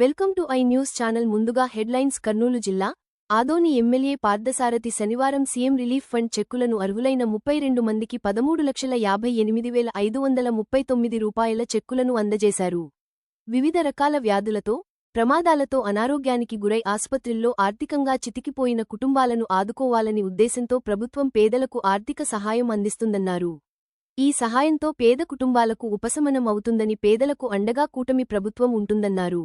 Welcome to I news channel ముందుగా headlines Kurnool జిల్లా. Adoni MLA Parthasarathi శనివారం సీఎం రిలీఫ్ ఫండ్ చెక్కులను అర్హులైన ముప్పై రెండు మందికి పదమూడు లక్షల యాభై ఎనిమిది వేల ఐదు వందల ముప్పై తొమ్మిది రూపాయల చెక్కులను అందజేశారు. వివిధ రకాల వ్యాధులతో ప్రమాదాలతో అనారోగ్యానికి గురై ఆస్పత్రుల్లో ఆర్థికంగా చితికిపోయిన కుటుంబాలను ఆదుకోవాలని ఉద్దేశంతో ప్రభుత్వం పేదలకు ఆర్థిక సహాయం అందిస్తుందన్నారు. ఈ సహాయంతో పేద కుటుంబాలకు ఉపశమనం అవుతుందని పేదలకు అండగా కూటమి ప్రభుత్వం ఉంటుందన్నారు.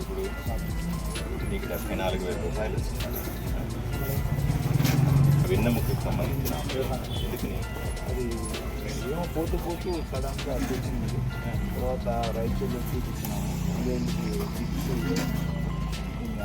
ఇప్పుడు నీకు డెబ్బై నాలుగు వేల రూపాయలు వెన్నెముకకు సంబంధించిన ఎందుకని అది ఏమో పోతూ పోతూ సడన్గా తెచ్చింది తర్వాత రైతులు చూపించినాము. ఇదేంటి?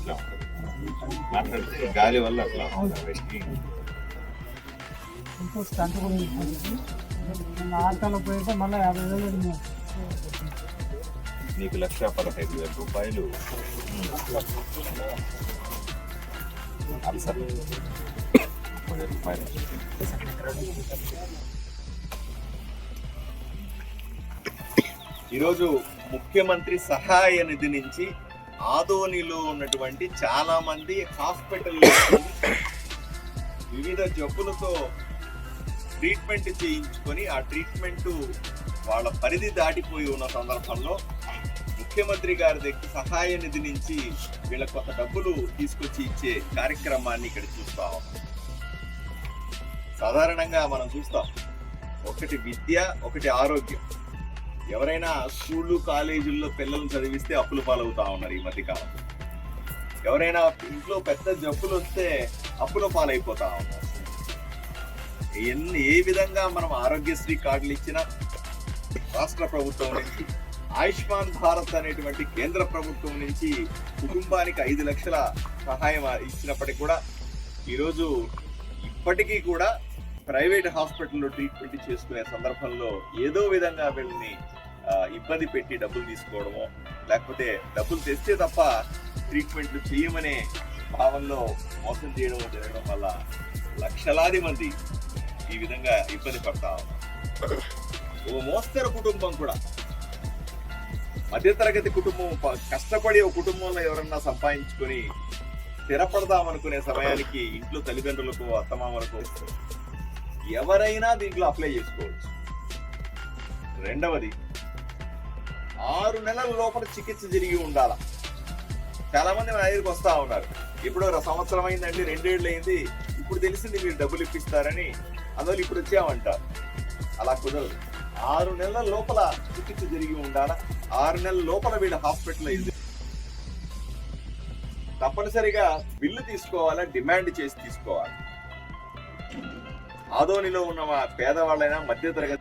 అట్లా. మాట్లాడితే గాలి వల్ల అట్లా ఉంటుంది. ఇంకో స్టంట్ కూడా పోయితే మళ్ళీ యాభై వేలు నీకు లక్ష పదహైదు వేల రూపాయలు. అల్సర్. రూపాయలు. ఈరోజు ముఖ్యమంత్రి సహాయ నిధి నుంచి ఆదోనిలో ఉన్నటువంటి చాలా మంది హాస్పిటల్లో వివిధ జబ్బులతో ట్రీట్మెంట్ చేయించుకొని ఆ ట్రీట్మెంట్ వాళ్ళ పరిధి దాటిపోయి ఉన్న సందర్భంలో ముఖ్యమంత్రి గారి దగ్గర సహాయ నిధి నుంచి వీళ్ళ కొంత డబ్బులు తీసుకొచ్చి ఇచ్చే కార్యక్రమాన్ని ఇక్కడ చూస్తాం సాధారణంగా మనం చూస్తాం. ఒకటి విద్య ఒకటి ఆరోగ్యం. ఎవరైనా స్కూళ్ళు కాలేజీల్లో పిల్లల్ని చదివిస్తే అప్పులు పాలవుతా ఉన్నారు ఈ మధ్యకాలం ఎవరైనా ఇంట్లో పెద్ద జబ్బులు వస్తే అప్పుల పాలైపోతా ఉన్నారు. ఎన్ని ఏ విధంగా మనం ఆరోగ్యశ్రీ కార్డులు ఇచ్చినా రాష్ట్ర ప్రభుత్వం నుంచి ఆయుష్మాన్ భారత్ అనేటువంటి కేంద్ర ప్రభుత్వం నుంచి కుటుంబానికి ఐదు లక్షల సహాయం ఇచ్చినప్పటికీ కూడా ఈరోజు ఇప్పటికీ కూడా ప్రైవేట్ హాస్పిటల్లో ట్రీట్మెంట్ చేసుకునే సందర్భంలో ఏదో విధంగా వీళ్ళని ఇబ్బంది పెట్టి డబ్బులు తీసుకోవడమో లేకపోతే డబ్బులు తెస్తే తప్ప ట్రీట్మెంట్లు చేయమనే భావంలో మోసం చేయడం జరగడం వల్ల లక్షలాది మంది ఈ విధంగా ఇబ్బంది పడతా ఓ మోస్తరు కుటుంబం కూడా. మధ్యతరగతి కుటుంబం కష్టపడి ఒక కుటుంబంలో ఎవరన్నా సంపాదించుకొని స్థిరపడదాం అనుకునే సమయానికి ఇంట్లో తల్లిదండ్రులకు అత్తమామలకు ఎవరైనా దీంట్లో అప్లై చేసుకోవచ్చు. రెండవది ఆరు నెలల లోపల చికిత్స జరిగి ఉండాల. చాలా మంది మన దగ్గరికి వస్తా ఉన్నారు. ఇప్పుడు సంవత్సరం అయిందండి రెండేళ్ళు అయింది. ఇప్పుడు తెలిసింది మీరు డబ్బులు ఇప్పిస్తారని. అందువల్ల ఇప్పుడు వచ్చామంటారు. అలా కుదరదు. ఆరు నెలల లోపల చికిత్స జరిగి ఉండాల. ఆరు నెలల లోపల వీళ్ళ హాస్పిటల్ అయింది తప్పనిసరిగా బిల్లు తీసుకోవాలా డిమాండ్ చేసి తీసుకోవాలి. ఆదోనిలో ఉన్న మా పేదవాళ్ళైనా మధ్యతరగతి